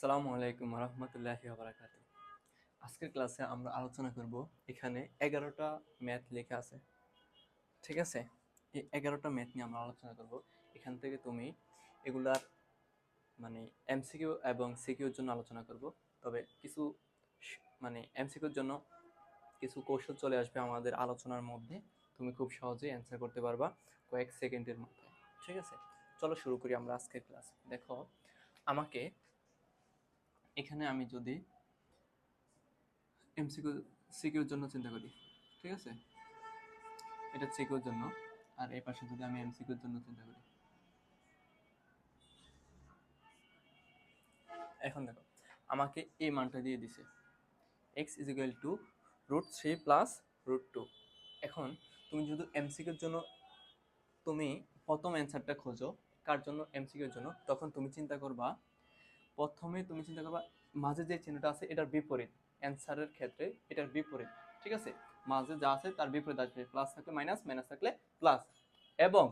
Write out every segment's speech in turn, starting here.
আসসালামু আলাইকুম রহমতুল্লাহি বারাকাতু আজকের ক্লাসে আমরা আলোচনা করব এখানে এগারোটা ম্যাথ লেখা আছে। ঠিক আছে? এই এগারোটা ম্যাথ নিয়ে আমরা আলোচনা করব। এখান থেকে তুমি এগুলার মানে এমসিকিউ এবং সিকিউর জন্য আলোচনা করব। তবে কিছু মানে এমসিকিউর জন্য কিছু কৌশল চলে আসবে আমাদের আলোচনার মধ্যে। তুমি খুব সহজেই অ্যান্সার করতে পারবা কয়েক সেকেন্ডের মধ্যে। ঠিক আছে? চলো শুরু করি আমরা আজকের ক্লাস। দেখো, আমাকে এখানে আমি যদি এমসিকিউ সিকিউর জন্য চিন্তা করি, ঠিক আছে? এটা সিকিউর জন্য, আর এই পাশে যদি আমি এমসিকিউর জন্য চিন্তা করি। এখন দেখো, আমাকে এই মানটা দিয়ে দিছে। X is equal to root three plus root two এখন তুমি যদি এমসিকিউর জন্য তুমি প্রথম অ্যান্সারটা খোঁজো, কার জন্য এমসিকিউর জন্য, তখন তুমি চিন্তা করবা প্রথমে তুমি চিন্তা করবা, মাঝে যে চিহ্নটা আছে এটার বিপরীত। অ্যান্সারের ক্ষেত্রে এটার বিপরীত, ঠিক আছে? মাঝে যা আছে তার বিপরীত আসবে প্লাস থাকলে মাইনাস মাইনাস থাকলে প্লাস এবং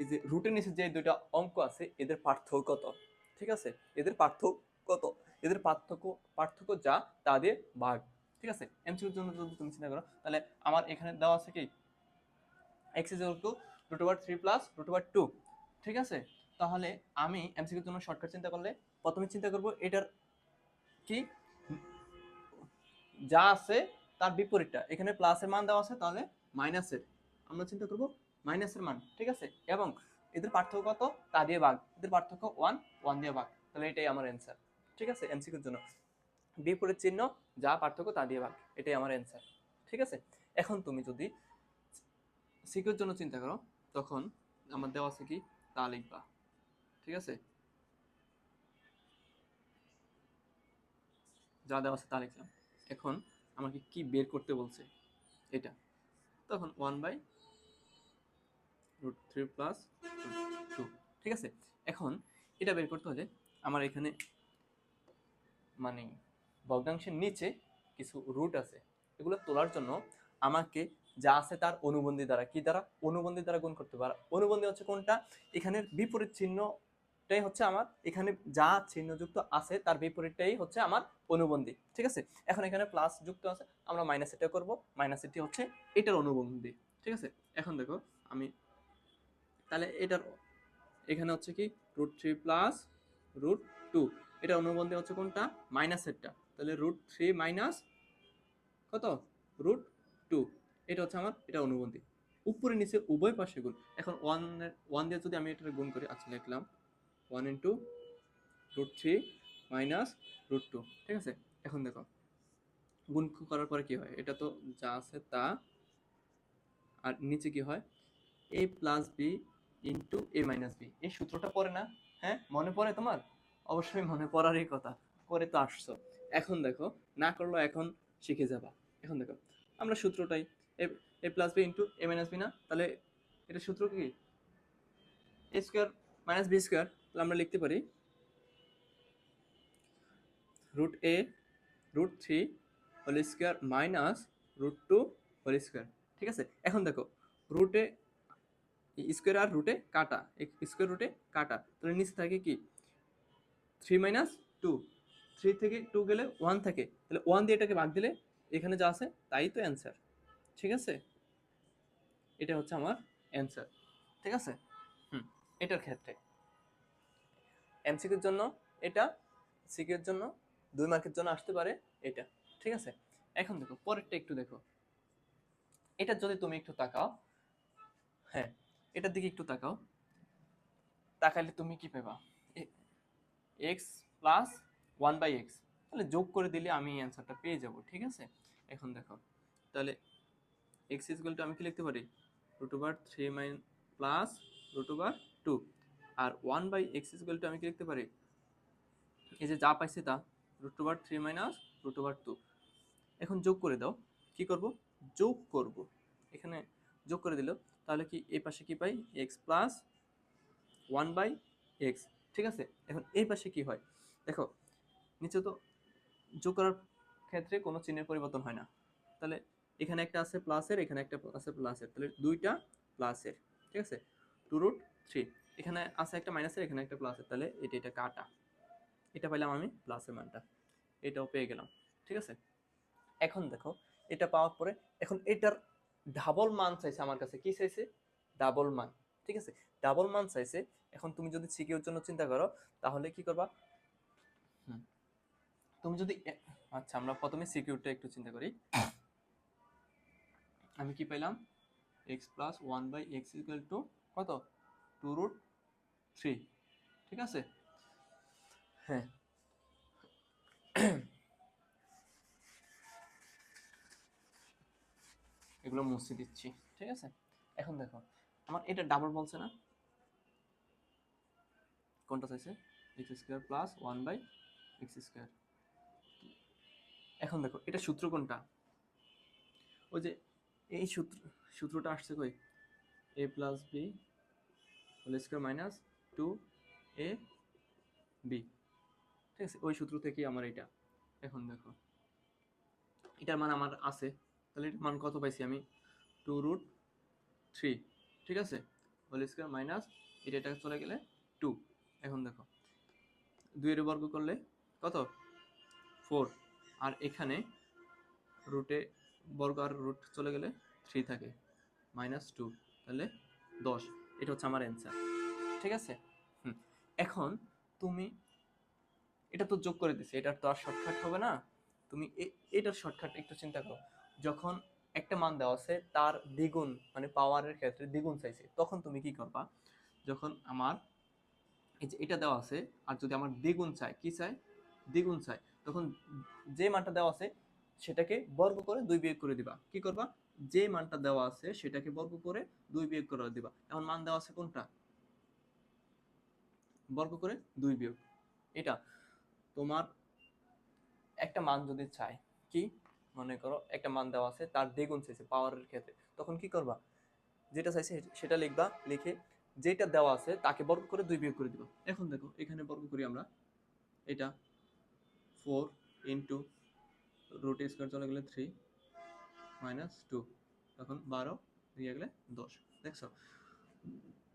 এই যে রুটের নিচে যে দুইটা অঙ্ক আছে, এদের পার্থক্য কত? ঠিক আছে? এদের পার্থক্য কত? এদের পার্থক্য পার্থক্য যা, তা দিয়ে ভাগ। ঠিক আছে? এমসিকিউর জন্য যদি তুমি চিন্তা করো, তাহলে আমার এখানে দেওয়া আছে কি? X is two root over three plus root over two ঠিক আছে? তাহলে আমি এমসিকিউর জন্য শর্টকাট চিন্তা করলে প্রথমে চিন্তা করব, এটার কি? যা আছে তার বিপরীতটা। এখানে প্লাসের মান দেওয়া আছে, তাহলে মাইনাসের আমরা চিন্তা করব মাইনাসের মান, ঠিক আছে? এবং এদের পার্থক্য কত? তা দিয়ে ভাগ। এদের পার্থক্য ওয়ান ওয়ান দিয়ে ভাগ। তাহলে এটাই আমার অ্যান্সার ঠিক আছে? এমসিকিউর জন্য। বিপরীত চিহ্ন, যা পার্থক্য, তা দিয়ে ভাগ। এটাই আমার অ্যান্সার ঠিক আছে? এখন তুমি যদি সিকিউর জন্য চিন্তা করো, তখন আমার দেওয়া আছে কি? তা লিখবা, ঠিক আছে? যা দেওয়া আছে তা লিখলাম এখন আমাকে কি বের করতে বলছে, এটা। তখন one by root three plus two ঠিক আছে? এখন এটা বের করতে হলে আমার এখানে মানে ভগ্নাংশের নিচে কিছু রুট আছে। এগুলো তোলার জন্য আমাকে যা আছে তার অনুবন্ধী দ্বারা, কি দ্বারা? অনুবন্ধী দ্বারা গুণ করতে পারা অনুবন্ধী হচ্ছে কোনটা? এখানের বিপরীত চিহ্নটাই হচ্ছে আমার এখানে যা চিহ্নযুক্ত আছে, তার বিপরীতটাই হচ্ছে আমার অনুবন্ধী, ঠিক আছে? এখন এখানে প্লাস যুক্ত আছে, আমরা মাইনাস এটা করব। মাইনাস এটি হচ্ছে এটার অনুবন্ধী, ঠিক আছে? এখন দেখো, আমি তাহলে এটার এখানে হচ্ছে কি root three plus root two এটা অনুবন্ধী হচ্ছে কোনটা? মাইনাস মাইনাসেরটা তাহলে রুট থ্রি মাইনাস কত? রুট টু এটা হচ্ছে আমার এটা অনুবন্ধী। উপরে নিচে উভয় পাশে গুণ। এখন ওয়ান ওয়ান দিয়ে যদি আমি এটা গুণ করি আচ্ছা লিখলাম। One into root three minus root two, ঠিক আছে? এখন দেখো, গুণ করার পরে কি হয়? এটা তো যা আছে তা। আর নিচে কি হয়? A plus B into A minus B এই সূত্রটা পড়ে না? হ্যাঁ? মনে পড়ে তোমার? অবশ্যই মনে পড়ারই কথা। করে তো আসছো। এখন দেখো, না করল এখন শিখে যাবা। এখন দেখো, আমরা সূত্রটাই A plus B into A minus B না? তাহলে এটা সূত্র কি? A square minus B square তাহলে আমরা লিখতে পারি root A root three whole square minus root two whole square ঠিক আছে? এখন দেখো রুটে স্কোয়ার আর রুটে কাটা। স্কোয়ার রুটে কাটা। তাহলে নিচে থাকে কি? থ্রি মাইনাস টু থ্রি থেকে টু গেলে ওয়ান থাকে। তাহলে ওয়ান দিয়ে এটাকে বাদ দিলে এখানে যা আছে, তাই তো অ্যান্সার ঠিক আছে? এটা হচ্ছে আমার অ্যান্সার ঠিক আছে? হুম, এটার ক্ষেত্রে। এমসিকিউর জন্য এটা সিকিউর জন্য, দুই মার্কের জন্য আসতে পারে এটা, ঠিক আছে? এখন দেখো, পরেরটা একটু দেখো। এটা যদি তুমি একটু তাকাও হ্যাঁ এটার দিকে একটু তাকাও, তাকাইলে তুমি কি পেবা? X plus one by X তাহলে যোগ করে দিলে আমি অ্যান্সারটা পেয়ে যাব, ঠিক আছে? এখন দেখো, তাহলে এক্স ইজ টু আমি কি লিখতে পারি? Root over three mine plus root over two R one by X is two আমি কি লিখতে পারি? এই যে যা পাইছে তা root over three minus root over two এখন যোগ করে দাও, কি করব? যোগ করব। এখানে যোগ করে দিল, তাহলে কি এই পাশে কি পাই? X plus one by X ঠিক আছে? এখন এই পাশে কি হয়? দেখো, নিচে তো যোগ করার ক্ষেত্রে কোনো চিহ্নের পরিবর্তন হয় না। তাহলে এখানে একটা আছে প্লাসের এখানে একটা আছে প্লাসের তাহলে দুইটা প্লাসের ঠিক আছে? টু রুট থ্রি এখানে আছে একটা মাইনাসের এখানে একটা প্লাসের তাহলে এটা এটা কাটা। এটা পাইলাম আমি প্লাসের মানটা। এটাও পেয়ে গেলাম। ঠিক আছে? এখন দেখো, এটা পাওয়ার পরে এখন এটার ডাবল মান চাইছে আমার কাছে। কি চাইছে? ডাবল মান। ঠিক আছে? ডাবল মান চাইছে। এখন তুমি যদি সিকিউর জন্য চিন্তা করো, তাহলে কি করবা। তুমি যদি আচ্ছা আমরা প্রথমে সিকিউরটা একটু চিন্তা করি। আমি কি পেলাম X plus one by X equal to কত? টু রুট থ্রি ঠিক আছে হ্যাঁ। এগুলো মুছে দিচ্ছি। ঠিক আছে? এখন দেখো আমার এটা ডাবল বলছে না? কোনটা চাইছে? X square plus one by X square এখন দেখো এটা সূত্র কোনটা? ওই যে এই সূত্র সূত্রটা আসছে কই? A plus B whole square minus two A B. ঠিক আছে, ওই সূত্র থেকেই আমার এটা। এখন দেখো, এটার মান আমার আছে। তাহলে এটার মান কত পাইছি আমি? Two root three. ঠিক আছে? হোল স্কোয়ার মাইনাস, এটা এটা চলে গেলে টু। এখন দেখো দুইয়ের বর্গ করলে কত? ফোর। আর এখানে রুটে বর্গ আর রুট চলে গেলে থ্রি থাকে, মাইনাস টু। তাহলে দশ। এটা হচ্ছে আমার অ্যান্সার। ঠিক আছে? এখন তুমি এটা তো যোগ করে দিছে, এটার তো আর শর্টকাট হবে না। তুমি এটার শর্টকাট একটু চিন্তা করো। যখন একটা মান দেওয়া আছে, তার দ্বিগুণ মানে পাওয়ারের ক্ষেত্রে দ্বিগুণ চাইছে, তখন তুমি কি করবা? যখন আমার এই যে এটা দেওয়া আছে, আর যদি আমার দ্বিগুণ চাই কি চাই দ্বিগুণ চাই তখন যে মানটা দেওয়া আছে, সেটাকে বর্গ করে দুই বিয়োগ করে দিবা। কি করবা? যে মানটা দেওয়া আছে, সেটাকে বর্গ করে দুই বিয়োগ করে দিবা। এখন মান দেওয়া আছে কোনটা? বর্গ করে দুই বিয়োগ। এটা তোমার একটা মান যদি চাই, কি মনে করো একটা মান দেওয়া আছে, তার দ্বিগুণ চাইছে পাওয়ারের ক্ষেত্রে। তখন কি করবা? যেটা চাইছে সেটা লিখবা, লিখে যেটা দেওয়া আছে, তাকে বর্গ করে দুই বিয়োগ করে দিবা। এখন দেখো, এখানে বর্গ করি আমরা। এটা ফোর ইন্টু রুট স্কোয়ার চলে গেলে থ্রি মাইনাস টু তখন বারো দিয়ে গেলে দশ। দেখছ?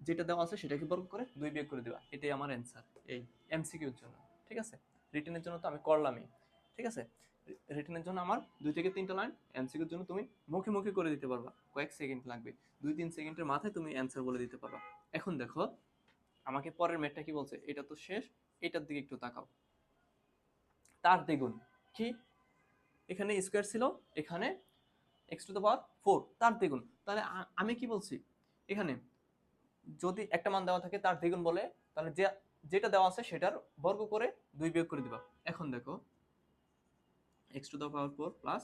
যেটা দেওয়া আছে সেটাকে বর্গ করে দুই বিয়োগ করে দেওয়া এটাই আমার অ্যান্সার এই এমসিকিউর জন্য, ঠিক আছে? রিটেনের জন্য তো আমি করলামই, ঠিক আছে? রিটেনের জন্য আমার দুই থেকে তিনটা লাইন এমসিকিউর জন্য তুমি মুখে মুখে করে দিতে পারবা, কয়েক সেকেন্ড লাগবে, দুই তিন সেকেন্ডের মাথায় তুমি অ্যান্সার বলে দিতে পারবা। এখন দেখো, আমাকে পরের ম্যাটটা কি বলছে? এটা তো শেষ, এটার দিকে একটু তাকাও। তার দ্বিগুণ, কি? এখানে স্কোয়ার ছিল, এখানে X to the power four তার দ্বিগুণ। তাহলে আমি কি বলছি? এখানে যদি একটা মান দেওয়া থাকে তার দ্বিগুণ বলে, তাহলে যে, যেটা দেওয়া আছে সেটার বর্গ করে দুই বিয়োগ করে দিবা। এখন দেখো X to the power four plus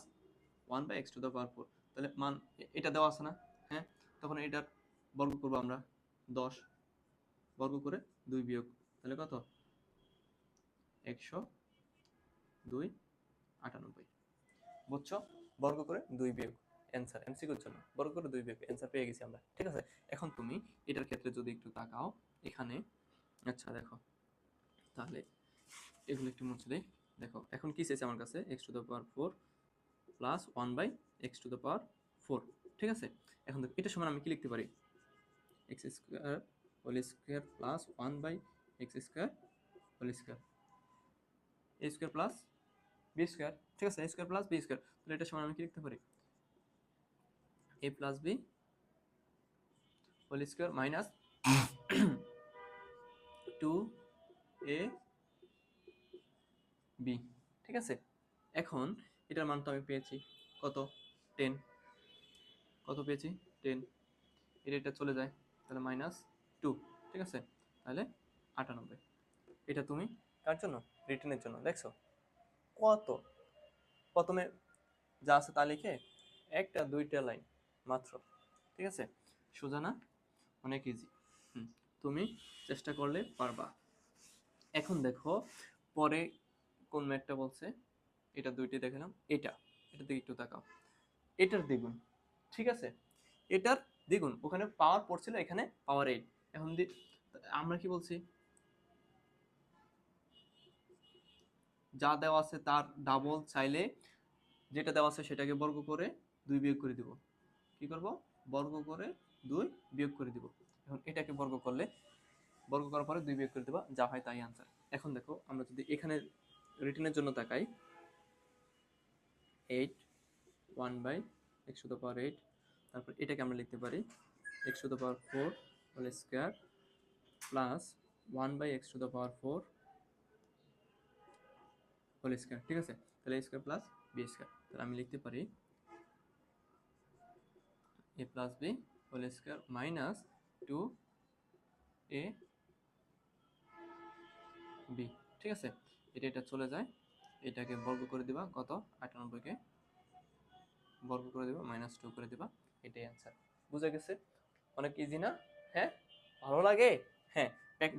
one by X to the power four তাহলে মান এটা দেওয়া আছে না? হ্যাঁ? তখন এটার বর্গ করব আমরা দশ, বর্গ করে দুই বিয়োগ, তাহলে কত? একশো দুই আটানব্বই। বুঝছ? বর্গ করে দুই বিয়োগ। অ্যান্সার এমসিকিউর জন্য। বর্গ করে দুই বিয়োগ অ্যান্সার পেয়ে গেছি আমরা। ঠিক আছে? এখন তুমি এটার ক্ষেত্রে যদি একটু তাকাও, এখানে আচ্ছা দেখো। তাহলে এগুলো একটু মুছে দেই। দেখো, এখন কি চেয়েছে আমার কাছে? X to the power four plus one by X to the power four ঠিক আছে? এখন দেখো, এটার সময় আমি কি লিখতে পারি? X square whole square plus one by X square whole square A square plus B square ঠিক আছে? A square plus B square তাহলে এটার সময় আমি কি লিখতে পারি? A plus B whole square minus two A B ঠিক আছে? এখন এটার মান তো আমি পেয়েছি। কত? টেন কত পেয়েছি? টেন এটা এটা চলে যায়, তাহলে মাইনাস টু ঠিক আছে? তাহলে আটানব্বই। এটা তুমি কার জন্য? রিটার্নের জন্য, দেখছ? কত? প্রথমে যা আছে তা লিখে একটা, দুইটা লাইন মাত্র। ঠিক আছে? সোজা না অনেক ইজি তুমি চেষ্টা করলে পারবা। এখন দেখো, পরে কোন ম্যাটটা বলছে? এটা দুইটি দেখালাম। এটা এটা দিকে একটু তাকাও। এটার দ্বিগুণ, ঠিক আছে? এটার দ্বিগুণ, ওখানে পাওয়ার পড়ছিল, এখানে পাওয়ার এইট এখন আমরা কি বলছি? যা দেওয়া আছে তার ডাবল চাইলে যেটা দেওয়া আছে সেটাকে বর্গ করে দুই বিয়োগ করে দিব। কি করব? বর্গ করে দুই বিয়োগ করে দিব। এখন এটাকে বর্গ করলে, বর্গ করার পরে দুই বিয়োগ করে দেবা। যা হয় তাই আনসার এখন দেখো, আমরা যদি এখানে রিটেনের জন্য তাকাই eight one by X to the power eight তারপর এটাকে আমরা লিখতে পারি X to the power four whole square plus one by X to the power four whole square ঠিক আছে? তাহলে স্কোয়ার প্লাস বি স্কোয়ার তাহলে আমি লিখতে পারি A plus B whole square minus two A B ঠিক আছে? এটা এটা চলে যায়। এটাকে বর্গ করে দিবা, কত? আটানব্বইকে বর্গ করে দিবা মাইনাস টু করে দিবা। এটাই অ্যান্সার বুঝে গেছে? অনেক ইজি না? হ্যাঁ? ভালো লাগে? হ্যাঁ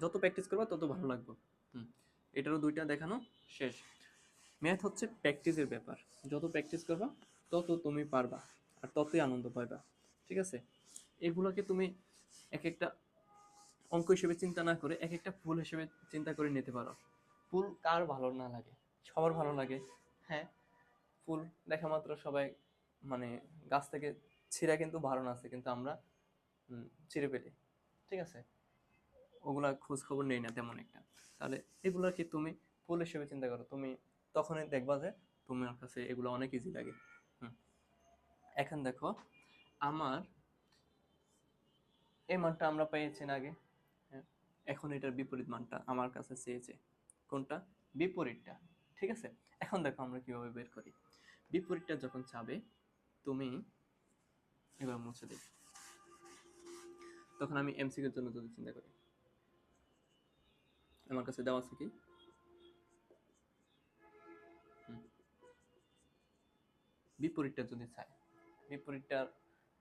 যত প্র্যাকটিস করবা, তত ভালো লাগবে। হুম, এটারও দুইটা দেখানো শেষ। ম্যাথ হচ্ছে প্র্যাকটিসের ব্যাপার। যত প্র্যাকটিস করবা, তত তুমি পারবা, আর ততই আনন্দ পাইবা। ঠিক আছে? এগুলোকে তুমি এক একটা অঙ্ক হিসেবে চিন্তা না করে এক একটা ফুল হিসেবে চিন্তা করে নিতে পারো। ফুল কার ভালো না লাগে? সবার ভালো লাগে। হ্যাঁ ফুল দেখা মাত্র সবাই মানে গাছ থেকে ছিঁড়া কিন্তু ভালো না আছে, কিন্তু আমরা ছিঁড়ে পেলি ঠিক আছে? ওগুলা খোঁজ খবর নেই না তেমন একটা। তাহলে এগুলাকে তুমি ফুল হিসেবে চিন্তা করো। তুমি তখনই দেখবা যে তোমার কাছে এগুলো অনেক ইজি লাগে। হুম। এখন দেখো আমার, এই মানটা আমরা পেয়েছি আগে। হ্যাঁ এখন এটার বিপরীত মানটা আমার কাছে চেয়েছে। কোনটা? বিপরীতটা। ঠিক আছে? এখন দেখো আমরা কীভাবে বের করি। বিপরীতটা যখন চাবে, তুমি এবার মুছে দিই তখন আমি এমসিকিউর জন্য যদি চিন্তা করি। আমার কাছে দেওয়া আছে কি? বিপরীতটা যদি চাই বিপরীতটার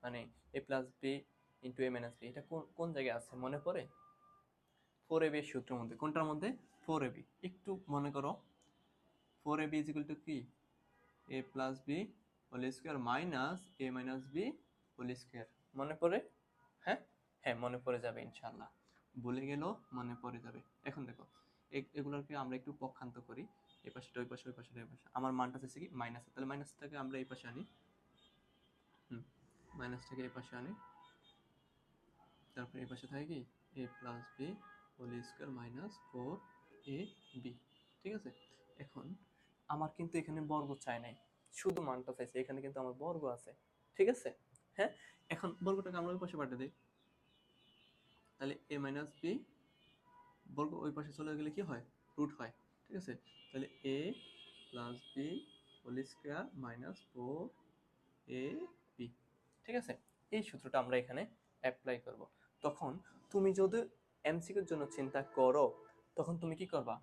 মানে A plus B into A minus B এটা কোন জায়গায় আছে? মনে পড়ে? ফোর এ বি সূত্রের মধ্যে। কোনটার মধ্যে? ফোর এ বি একটু মনে করো। Four A B is equal to কি? A plus B whole square minus A minus B whole square মনে পড়ে? হ্যাঁ? হ্যাঁ মনে পড়ে যাবে ইনশাল্লাহ ভুলে গেলেও মনে পড়ে যাবে। এখন দেখো এগুলোকে আমরা একটু পক্ষান্ত করি। এই ওই পাশে ওই পাশে ওই পাশে। আমার মানটা হচ্ছে কি? মাইনাস তাহলে মাইনাসটাকে আমরা এই পাশে আনি। মাইনাসটাকে এই পাশে আনি তারপরে এই পাশে থাকে কি A plus B whole square minus four A B ঠিক আছে? এখন আমার কিন্তু এখানে বর্গ চাই নাই, শুধু মানটা চাইছে, এখানে কিন্তু আমার বর্গ আছে, ঠিক আছে? হ্যাঁ? এখন বর্গটাকে আমরা ওই পাশে পাঠিয়ে দিই। তাহলে এ মাইনাস বি বর্গ ওই পাশে চলে গেলে কি হয়? রুট হয়, ঠিক আছে? তাহলে A plus B whole square minus four A ঠিক আছে? এই সূত্রটা আমরা এখানে অ্যাপ্লাই করব। তখন তুমি যদি এমসিকিউর জন্য চিন্তা করো, তখন তুমি কি করবা?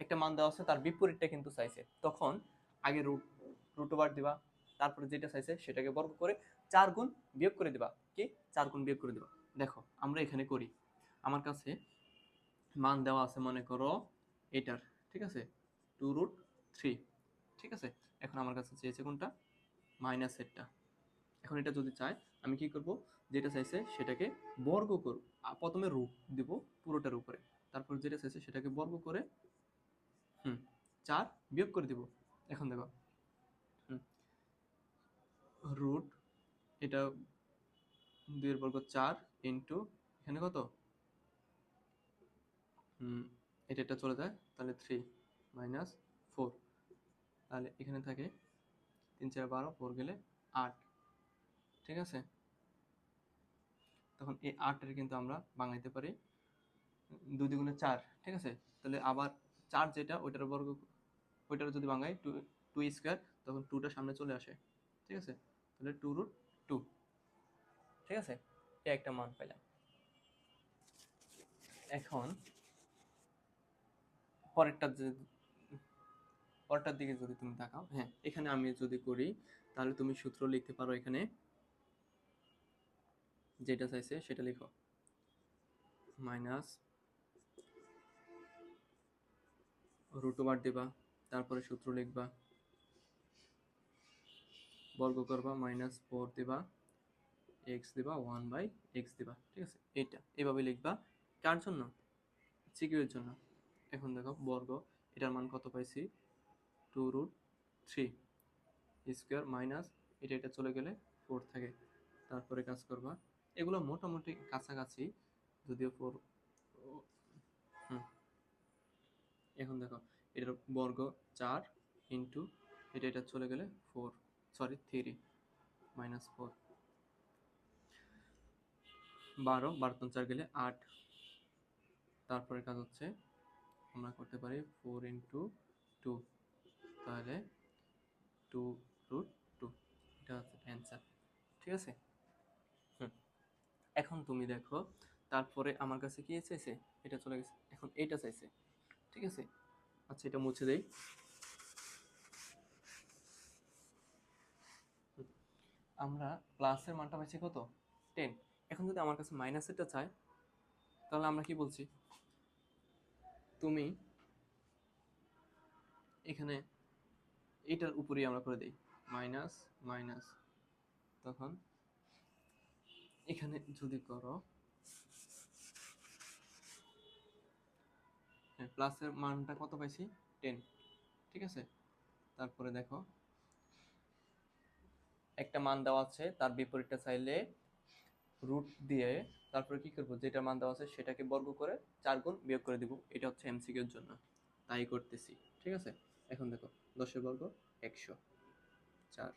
একটা মান দেওয়া আছে, তার বিপরীতটা কিন্তু চাইছে। তখন আগে রুট রুট ওভার দিবা, তারপরে যেটা চাইছে সেটাকে বর্গ করে চার গুণ বিয়োগ করে দিবা। কি? চার গুণ বিয়োগ করে দিবা। দেখো, আমরা এখানে করি। আমার কাছে মান দেওয়া আছে, মনে করো, এটার, ঠিক আছে? টু রুট থ্রি ঠিক আছে? এখন আমার কাছে চেয়েছে কোনটা? মাইনাস এরটা এখন এটা যদি চাই আমি কি করব? যেটা চাইছে সেটাকে বর্গ করব প্রথমে রুট দিব পুরোটার উপরে। তারপর যেটা চাইছে সেটাকে বর্গ করে, হুম, চার বিয়োগ করে দিব। এখন দেখো, হুম, রুট, এটা দুইয়ের বর্গ চার ইন্টু, এখানে কত? হুম, এটা এটা চলে যায়, তাহলে থ্রি মাইনাস ফোর। তাহলে এখানে থাকে তিন চার বারো, ফোর গেলে আট। ঠিক আছে? তখন এই আটের কিন্তু আমরা বাঙাইতে পারি। দুই দ্বিগুণে চার, ঠিক আছে? তাহলে আবার চার যেটা, ওইটার বর্গ ওইটার যদি বাঙাই টু টু স্কোয়ার, তখন টুটা সামনে চলে আসে। ঠিক আছে? তাহলে টু রুট টু ঠিক আছে? এই একটা মান পেলাম। এখন পরেরটা যে, পরেরটার দিকে যদি তুমি তাকাও হ্যাঁ এখানে আমি যদি করি, তাহলে তুমি সূত্র লিখতে পারো এখানে যেটা চাইছে সেটা লিখো। মাইনাস রুট ওভার দিবা, তারপরে সূত্র লিখবা। বর্গ করবা, মাইনাস ফোর দিবা। এক্স দিবা, ওয়ান বাই এক্স দিবা, ঠিক আছে? এটা এভাবে লিখবা। কার জন্য? সিকিউ এর জন্য। এখন দেখো, বর্গ, এটার মান কত পাইছি? Two root three square minus, এটা এটা চলে গেলে ফোর থাকে। তারপরে কাজ করবা। এগুলো মোটামুটি কাছাকাছি, যদিও ফোর এখন দেখো, এটার বর্গ চার ইন্টু এটা এটা চলে গেলে four sorry three minus four বারো বারো চার গেলে আট। তারপরে কাজ হচ্ছে, আমরা করতে পারি ফোর ইন্টু টু তাহলে টু রুট টু এটা হচ্ছে অ্যান্সার ঠিক আছে? এখন তুমি দেখো, তারপরে আমার কাছে কি চাইছে? এটা চলে গেছে। এখন এটা চাইছে। ঠিক আছে? আচ্ছা এটা মুছে দেই। আমরা প্লাসের মানটা পাইছি কত? টেন এখন যদি আমার কাছে মাইনাসেরটা চায়, তাহলে আমরা কি বলছি? তুমি এখানে এটার উপরেই আমরা করে দিই। মাইনাস মাইনাস তখন এখানে যদি করো হ্যাঁ প্লাসের মানটা কত পাইছি? টেন ঠিক আছে? তারপরে দেখো, একটা মান দেওয়া আছে, তার বিপরীতটা চাইলে রুট দিয়ে তারপরে কি করব? যেটা মান দেওয়া আছে, সেটাকে বর্গ করে চার গুণ বিয়োগ করে দিব। এটা হচ্ছে এমসিকিউর জন্য। তাই করতেছি, ঠিক আছে? এখন দেখো, দশের বর্গ একশো, চার,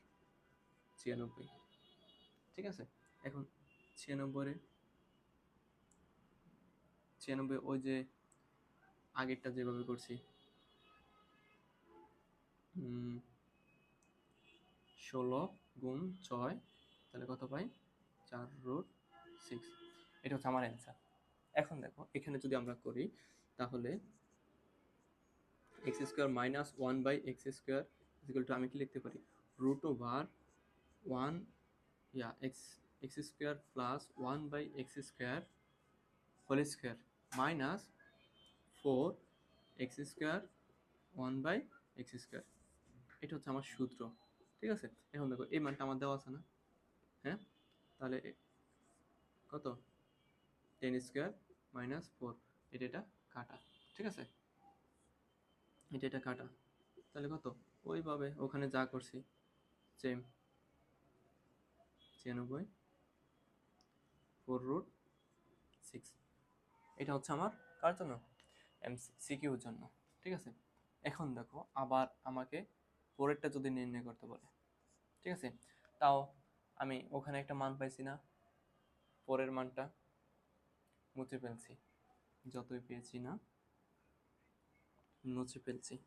ছিয়ানব্বই, ঠিক আছে? এখন ছিয়ানব্বই ছিয়ানব্বই ওই যে আগেরটা যেভাবে করছি। ষোলো গুণ ছয়, তাহলে কত পাই? চার রুট সিক্স এটা হচ্ছে আমার অ্যান্সার এখন দেখো, এখানে যদি আমরা করি, তাহলে X square minus one by X square equal to আমি কি লিখতে পারি? Root over one yeah X X square plus one by X square whole square minus four X square one by X square এটা হচ্ছে আমার সূত্র, ঠিক আছে? এখন দেখো, এই মানটা আমার দেওয়া আছে না? হ্যাঁ? তাহলে কত? টেন স্কোয়ার মাইনাস ফোর এটা এটা কাটা, ঠিক আছে? এটা এটা কাটা। তাহলে কত? ওইভাবে, ওখানে যা করছি সেম ছিয়ানব্বই। Four root six. এটা হচ্ছে আমার কার জন্য? এম সিকিউর জন্য। ঠিক আছে? এখন দেখো, আবার আমাকে পরেরটা যদি নির্ণয় করতে বলে। ঠিক আছে? তাও আমি ওখানে একটা মান পাইছি না। পরের মানটা মুছে ফেলছি। যতই পেয়েছি না, মুছে ফেলছি।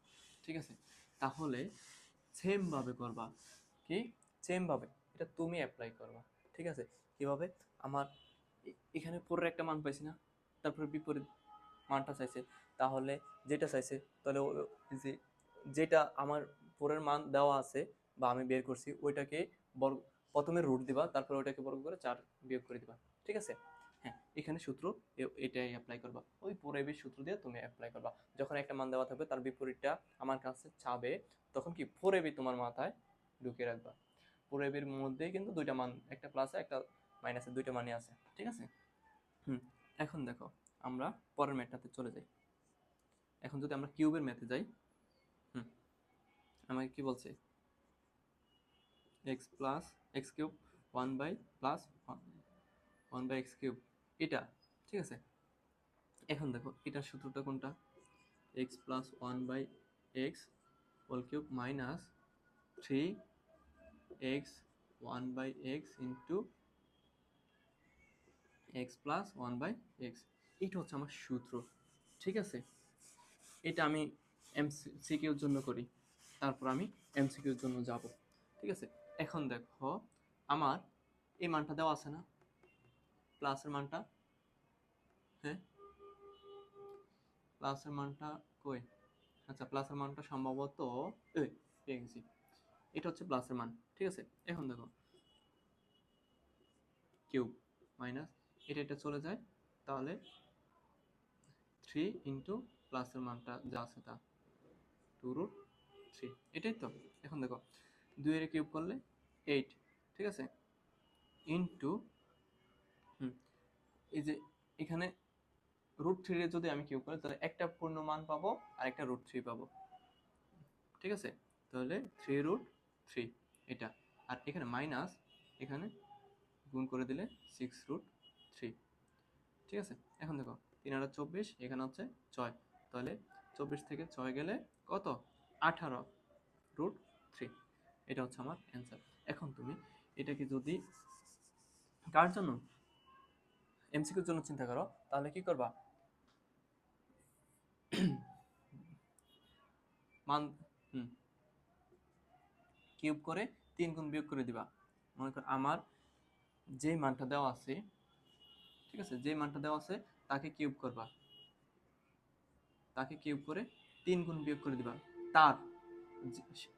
ঠিক আছে? তাহলে সেমভাবে করবা। কি? সেমভাবে এটা তুমি অ্যাপ্লাই করবা। ঠিক আছে? কীভাবে? আমার এখানে পরের একটা মান পাইছি না, তারপরে বিপরীত মানটা চাইছে। তাহলে যেটা চাইছে, তাহলে যে যেটা আমার পরের মান দেওয়া আছে বা আমি বের করছি, ওইটাকে বর্গ প্রথমে রুট দিবা, তারপর ওইটাকে বর্গ করে চার বিয়োগ করে দিবা, ঠিক আছে? হ্যাঁ এখানে সূত্র এটাই অ্যাপ্লাই করবা। ওই পরের সূত্র দিয়ে তুমি অ্যাপ্লাই করবা। যখন একটা মান দেওয়া থাকবে, তার বিপরীতটা আমার কাছে চাবে, তখন কি ফোর এবি তোমার মাথায় ঢুকিয়ে রাখবা। ফোর এবির মধ্যেই কিন্তু দুইটা মান, একটা প্লাসে একটা মাইনাসে দুইটা মানই আছে, ঠিক আছে? হুম, এখন দেখো, আমরা পরের ম্যাথটাতে চলে যাই। এখন যদি আমরা কিউবের ম্যাথে যাই, হুম, আমাকে কি বলছে? X plus X cube one by plus one by X cube এটা, ঠিক আছে? এখন দেখো, এটার সূত্রটা কোনটা? X plus one by X whole cube minus three X one by X into X plus one by X এইটা হচ্ছে আমার সূত্র, ঠিক আছে? এটা আমি এম সিকিউর জন্য করি, তারপর আমি এম সিকিউর জন্য যাব, ঠিক আছে? এখন দেখো, আমার এই মানটা দেওয়া আছে না? প্লাসের মানটা হ্যাঁ? প্লাসের মানটা কই? আচ্ছা প্লাসের মানটা সম্ভবত এই এটা হচ্ছে প্লাসের মান, ঠিক আছে? এখন দেখো, কিউব মাইনাস এটা এটা চলে যায়, তাহলে থ্রি ইন্টু প্লাসের মানটা যা আছে তা টু রুট থ্রি এটাই তো? এখন দেখো, দুইয়ের কিউব করলে এইট ঠিক আছে? ইন্টু হুম, এই যে এখানে রুট থ্রিরে যদি আমি কিউব করি, তাহলে একটা পূর্ণ মান পাবো আর একটা রুট থ্রি পাবো, ঠিক আছে? তাহলে থ্রি রুট থ্রি এটা। আর এখানে মাইনাস এখানে গুণ করে দিলে সিক্স রুট থ্রি। ঠিক আছে? এখন দেখো, তিন হাজার চব্বিশ, এখানে হচ্ছে ছয়। তাহলে চব্বিশ থেকে ছয় গেলে কত? আঠারো রুট থ্রি এটা হচ্ছে আমার অ্যান্সার এখন তুমি এটাকে যদি কার জন্য? এমসিকিউর জন্য চিন্তা করো, তাহলে কি করবা? মান, হুম। কিউব করে তিন গুণ বিয়োগ করে দিবা। মনে কর, আমার যে মানটা দেওয়া আছে ঠিক আছে? যে মানটা দেওয়া আছে, তাকে কিউব করবা। তাকে কিউব করে তিন গুণ বিয়োগ করে দিবা। তার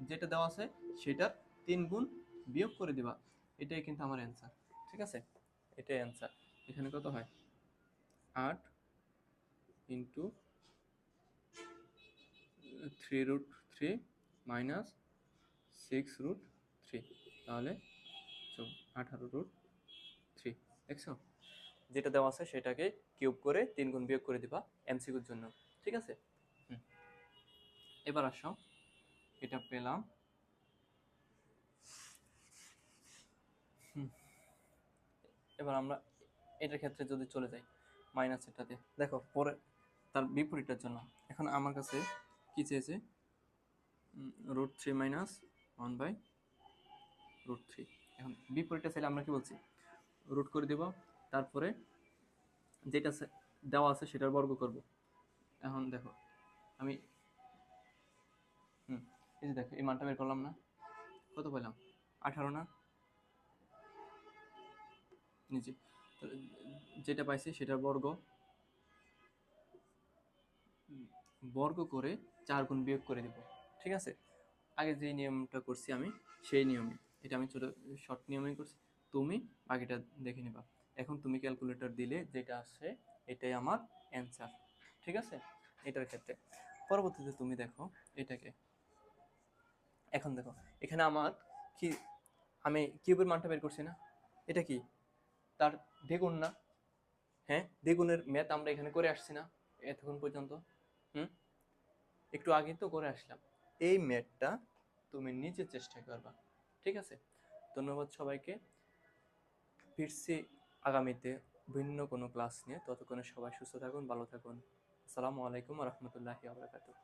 যেটা দেওয়া আছে, সেটার তিন গুণ বিয়োগ করে দিবা। এটাই কিন্তু আমার অ্যান্সার ঠিক আছে? এটাই অ্যান্সার এখানে কত হয়? আট into three root three minus six root three, তাহলে আঠারো রুট থ্রি, দেখছ? যেটা দেওয়া আছে সেটাকে কিউব করে তিন গুণ বিয়োগ করে দিবা এমসিকিউর জন্য। ঠিক আছে। এবার আসো। এটা পেলাম। এবার আমরা এটার ক্ষেত্রে যদি চলে যাই মাইনাস এটাতে। দেখো, পরে তার বিপরীতের জন্য। এখন আমার কাছে কি চেয়েছে? Root three minus one by root three এখন বিপরীতটা চাইলে আমরা কি বলছি? রুট করে দেব। তারপরে যেটা দেওয়া আছে সেটার বর্গ করব। এখন দেখো, আমি হুম, এই যে দেখো, এই মানটা বের করলাম না। কত পেলাম আঠারো না? নিচে। যেটা পাইছি সেটার বর্গ। বর্গ করে চার গুণ বিয়োগ করে দিব, ঠিক আছে? আগে যে নিয়মটা করছি আমি, সেই নিয়মে। এটা আমি ছোট শর্ট নিয়মেই করছি। তুমি বাকিটা দেখে নিবা। এখন তুমি ক্যালকুলেটর দিলে যেটা আসে, এটাই আমার অ্যান্সার ঠিক আছে? এটার ক্ষেত্রে। পরবর্তীতে তুমি দেখো এটাকে। এখন দেখো, এখানে আমার কি, আমি কিউবের মানটা বের করছি না? এটা কি? তার দ্বিগুণ না? হ্যাঁ দ্বিগুণের ম্যাথ আমরা এখানে করে আসছি না, এতক্ষণ পর্যন্ত। হুম? একটু আগে তো করে আসলাম। এই ম্যাথটা তুমি নিজে চেষ্টা করবা, ঠিক আছে? ধন্যবাদ সবাইকে। ফিরছি আগামীতে ভিন্ন কোনো ক্লাস নিয়ে। ততক্ষণে সবাই সুস্থ থাকুন, ভালো থাকুন। আসসালামু আলাইকুম রহমতুল্লাহি আবরাকাতুহ